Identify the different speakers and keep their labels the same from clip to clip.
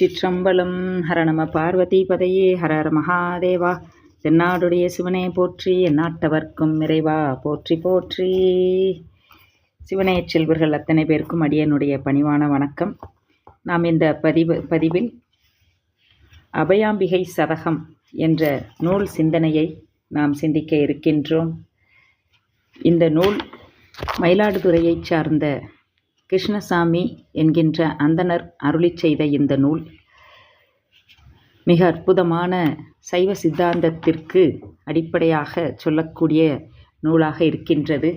Speaker 1: திருச்சிற்றம்பலம். ஹர நம பார்வதி பதையே ஹர ஹர மகாதேவா. தென்னாடுடைய சிவனே போற்றி எந்நாட்டவர்க்கும் நிறைவா போற்றி போற்றி. சிவனே செல்வர்கள் அத்தனை பேருக்கும் அடியனுடைய பணிவான வணக்கம். நாம் இந்த பதிவு பதிவில் அபயாம்பிகை சதகம் என்ற நூல் சிந்தனையை நாம் சிந்திக்க இருக்கின்றோம். இந்த நூல் மயிலாடுதுறையைச் சார்ந்த கிருஷ்ணசாமி என்கின்ற அந்தனர் அருளிச் செய்த இந்த நூல் மிக அற்புதமான சைவ சித்தாந்தத்திற்கு அடிப்படையாக சொல்லக்கூடிய நூலாக இருக்கின்றது.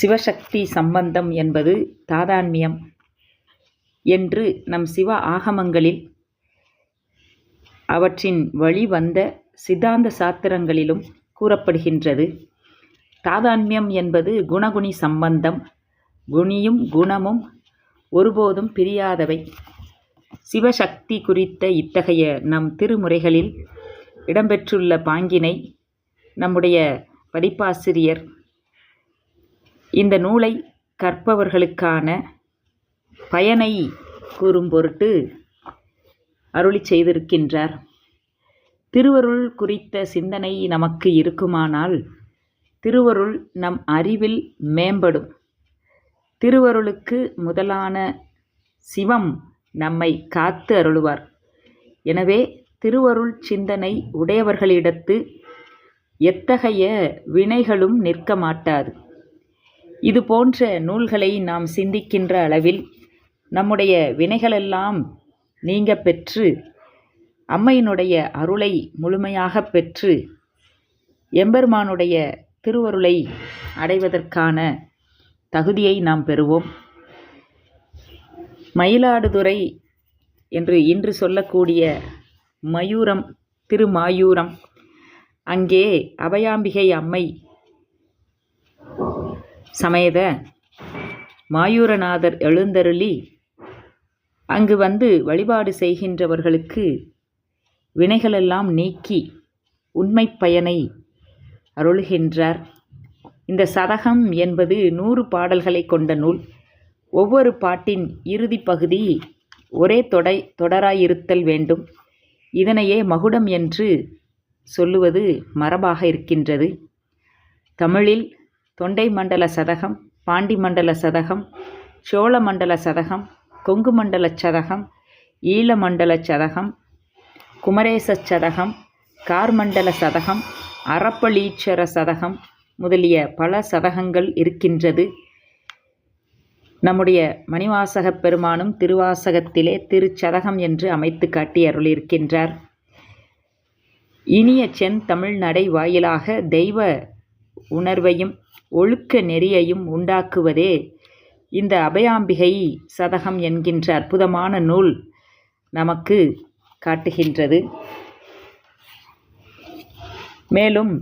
Speaker 1: சிவசக்தி சம்பந்தம் என்பது தாதான்மியம் என்று நம் சிவ ஆகமங்களில் அவற்றின் வழி வந்த சித்தாந்த சாத்திரங்களிலும் கூறப்படுகின்றது. தாதான்மியம் என்பது குணகுணி சம்பந்தம். குணியும் குணமும் ஒருபோதும் பிரியாதவை. சிவசக்தி குறித்த இத்தகைய நம் திருமுறைகளில் இடம்பெற்றுள்ள பாங்கினை நம்முடைய பதிப்பாசிரியர் இந்த நூலை கற்பவர்களுக்கான பயனை கூறும் பொருட்டு அருளி செய்திருக்கின்றார். திருவருள் குறித்த சிந்தனை நமக்கு இருக்குமானால் திருவருள் நம் அறிவில் மேம்படும். திருவருளுக்கு முதலான சிவம் நம்மை காத்து அருளுவார். எனவே திருவருள் சிந்தனை உடையவர்களிடத்து எத்தகைய வினைகளும் நிற்க மாட்டாது. இது போன்ற நூல்களை நாம் சிந்திக்கின்ற அளவில் நம்முடைய வினைகளெல்லாம் நீங்க பெற்று அம்மையினுடைய அருளை முழுமையாக பெற்று எம்பெருமானுடைய திருவருளை அடைவதற்கான தகுதியை நாம் பெறுவோம். மயிலாடுதுறை என்று இன்று சொல்லக்கூடிய மயூரம் திருமாயூரம் அங்கே அபயாம்பிகை அம்மை சமேத மாயூரநாதர் எழுந்தருளி அங்கு வந்து வழிபாடு செய்கின்றவர்களுக்கு வினைகளெல்லாம் நீக்கி உண்மை பயனை அருளுகின்றார். இந்த சதகம் என்பது நூறு பாடல்களை கொண்ட நூல். ஒவ்வொரு பாட்டின் இறுதி பகுதி ஒரே தொடை தொடராயிருத்தல் வேண்டும். இதனையே மகுடம் என்று சொல்லுவது மரபாக இருக்கின்றது. தமிழில் தொண்டை மண்டல சதகம் பாண்டி மண்டல சதகம் சோழ மண்டல சதகம் கொங்கு மண்டல சதகம் ஈழமண்டல சதகம் குமரேச சதகம் கார்மண்டல சதகம் அறப்பளீச்சர சதகம் முதலிய பல சதகங்கள் இருக்கின்றது. நம்முடைய மணிவாசகப் பெருமானும் திருவாசகத்திலே திருச்சதகம் என்று அமைத்து காட்டி அருளியிருக்கின்றார். இனிய சென் தமிழ் நடை வாயிலாக தெய்வ உணர்வையும் ஒழுக்க நெறியையும் உண்டாக்குவதே இந்த அபயாம்பிகை சதகம் என்கின்ற அற்புதமான நூல் நமக்கு காட்டுகின்றது. மேலும்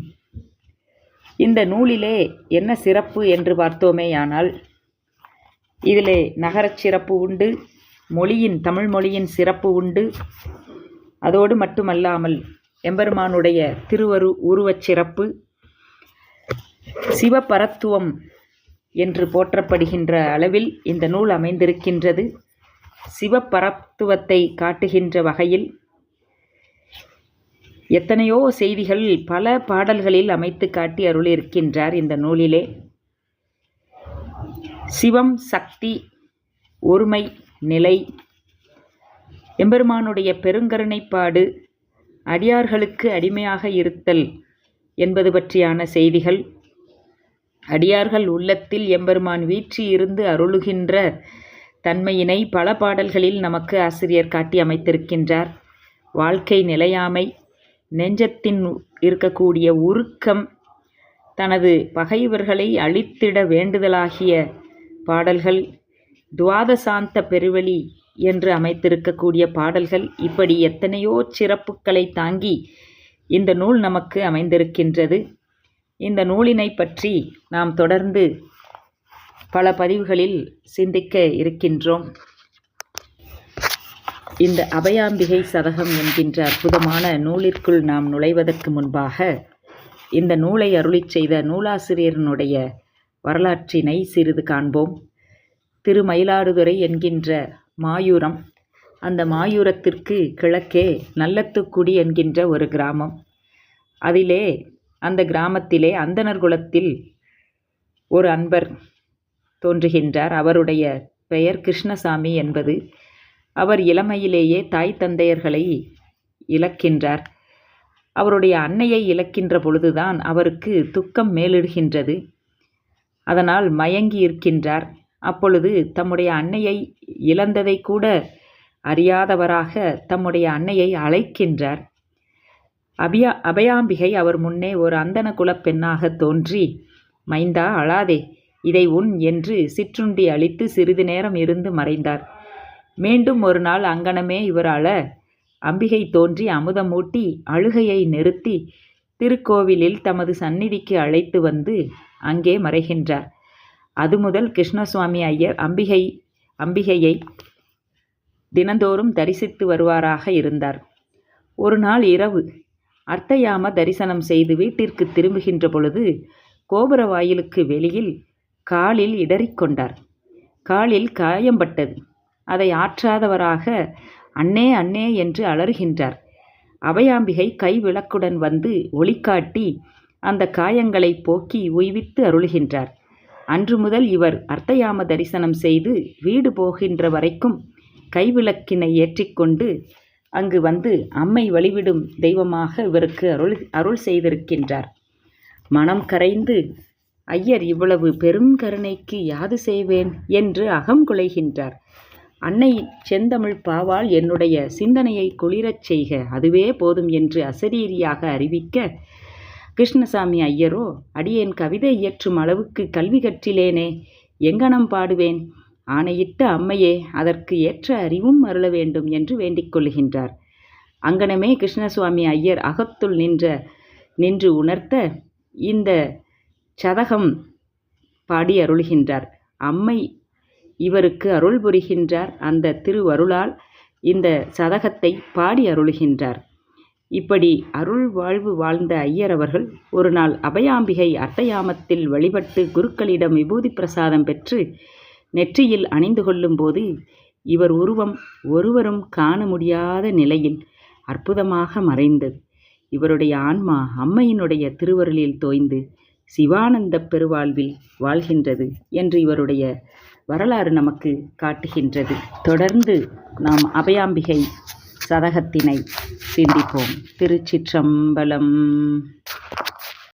Speaker 1: இந்த நூலிலே என்ன சிறப்பு என்று பார்த்தோமேயானால் இதிலே நகரச் சிறப்பு உண்டு மொழியின் தமிழ் மொழியின் சிறப்பு உண்டு. அதோடு மட்டுமல்லாமல் எம்பெருமானுடைய திருவரு உருவச் சிறப்பு சிவபரத்துவம் என்று போற்றப்படுகின்ற அளவில் இந்த நூல் அமைந்திருக்கின்றது. சிவபரத்துவத்தை காட்டுகின்ற வகையில் எத்தனையோ செய்திகள் பல பாடல்களில் அமைத்து காட்டி அருளியிருக்கின்றார் இந்த நூலிலே. சிவம் சக்தி ஒருமை நிலை எம்பெருமானுடைய பெருங்கருணைப்பாடு அடியார்களுக்கு அடிமையாக இருத்தல் என்பது பற்றியான செய்திகள். அடியார்கள் உள்ளத்தில் எம்பெருமான் வீற்றி இருந்து அருளுகின்ற தன்மையினை பல பாடல்களில் நமக்கு ஆசிரியர் காட்டி அமைத்திருக்கின்றார். வாழ்க்கை நிலையாமை நெஞ்சத்தின் இருக்கக்கூடிய உருக்கம் தனது பகைவர்களை அழித்திட வேண்டுதலாகிய பாடல்கள் துவாதசாந்த பெருவெளி என்று அமைத்திருக்கக்கூடிய பாடல்கள் இப்படி எத்தனையோ சிறப்புகளை தாங்கி இந்த நூல் நமக்கு அமைந்திருக்கின்றது. இந்த நூலினை பற்றி நாம் தொடர்ந்து பல பதிவுகளில் சிந்திக்க இருக்கின்றோம். இந்த அபயாம்பிகை சதகம் என்கின்ற அற்புதமான நூலிற்குள் நாம் நுழைவதற்கு முன்பாக இந்த நூலை அருளிச் செய்த நூலாசிரியரனுடைய வரலாற்றினை சிறிது காண்போம். திருமயிலாடுதுறை என்கின்ற மாயூரம் அந்த மாயூரத்திற்கு கிழக்கே நல்லத்துக்குடி என்கின்ற ஒரு கிராமம். அதிலே அந்த கிராமத்திலே அந்தனர் குலத்தில் ஒரு அன்பர் தோன்றுகின்றார். அவருடைய பெயர் கிருஷ்ணசாமி என்பது. அவர் இளமையிலேயே தாய் தந்தையர்களை இழக்கின்றார். அவருடைய அன்னையை இழக்கின்ற பொழுதுதான் அவருக்கு துக்கம் மேலிடுகின்றது. அதனால் மயங்கி இருக்கின்றார். அப்பொழுது தம்முடைய அன்னையை இழந்ததை கூட அறியாதவராக தம்முடைய அன்னையை அழைக்கின்றார். அபியா அபயாம்பிகை அவர் முன்னே ஒரு அந்தன குலப்பெண்ணாக தோன்றி மைந்தா அழாதே இதை உன் என்று சிற்றுண்டி அளித்து சிறிது நேரம் இருந்து மறைந்தார். மீண்டும் ஒரு நாள் அங்கனமே இவரால. அம்பிகை தோன்றி அமுதமூட்டி அழுகையை நிறுத்தி திருக்கோவிலில் தமது சந்நிதிக்கு அழைத்து வந்து அங்கே மறைகின்றார். அது முதல் கிருஷ்ணசுவாமி ஐயர் அம்பிகை அம்பிகையை தினந்தோறும் தரிசித்து வருவாராக இருந்தார். ஒரு நாள் இரவு அர்த்தயாம தரிசனம் செய்து வீட்டிற்கு திரும்புகின்ற பொழுது கோபுர வாயிலுக்கு வெளியில் காலில் இடறிக்கொண்டார். காலில் காயம்பட்டது. அதை ஆற்றாதவராக அண்ணே அண்ணே என்று அலறுகின்றார். அபயாம்பிகை கை விளக்குடன் வந்து ஒளிக்காட்டி அந்த காயங்களை போக்கி உய்வித்து அருளுகின்றார். அன்று முதல் இவர் அர்த்தயாம தரிசனம் செய்து வீடு போகின்ற வரைக்கும் கைவிளக்கினை ஏற்றிக்கொண்டு அங்கு வந்து அம்மை வழிவிடும் தெய்வமாக இவருக்கு அருள் அருள் செய்திருக்கின்றார். மனம் கரைந்து ஐயர் இவ்வளவு பெரும் கருணைக்கு யாது செய்வேன்? என்று அகம் குலைகின்றார். அன்னை செந்தமிழ் பாவால் என்னுடைய சிந்தனையை குளிரச் செய்க அதுவே போதும் என்று அசரீரியாக அறிவிக்க கிருஷ்ணசாமி ஐயரோ அடியேன் கவிதை இயற்றும் அளவுக்கு கல்வி கற்றிலேனே எங்கனம் பாடுவேன்? ஆணையிட்ட அம்மையே அதற்கு ஏற்ற அறிவும் அருள வேண்டும் என்று வேண்டிக் கொள்கின்றார். அங்கனமே கிருஷ்ணசுவாமி ஐயர் அகத்துள் நின்ற நின்று உணர்த்த இந்த சதகம் பாடி அருள்கின்றார். அம்மை இவருக்கு அருள் புரிகின்றார். அந்த திருவருளால் இந்த சதகத்தை பாடி அருள்கின்றார். இப்படி அருள் வாழ்வு வாழ்ந்த ஐயர் அவர்கள் ஒரு நாள் அபயாம்பிகை அர்த்தயாமத்தில் வழிபட்டு குருக்களிடம் விபூதி பிரசாதம் பெற்று நெற்றியில் அணிந்து கொள்ளும்போது இவர் உருவம் ஒருவரும் காண முடியாத நிலையில் அற்புதமாக மறைந்தது. இவருடைய ஆன்மா அம்மையினுடைய திருவருளில் தோய்ந்து சிவானந்த பெருவாழ்வில் வாழ்கின்றது என்று இவருடைய வரலாறு நமக்கு காட்டுகின்றது. தொடர்ந்து நாம் அபயாம்பிகை சதகத்தினை சிந்திப்போம். திருச்சிற்றம்பலம்.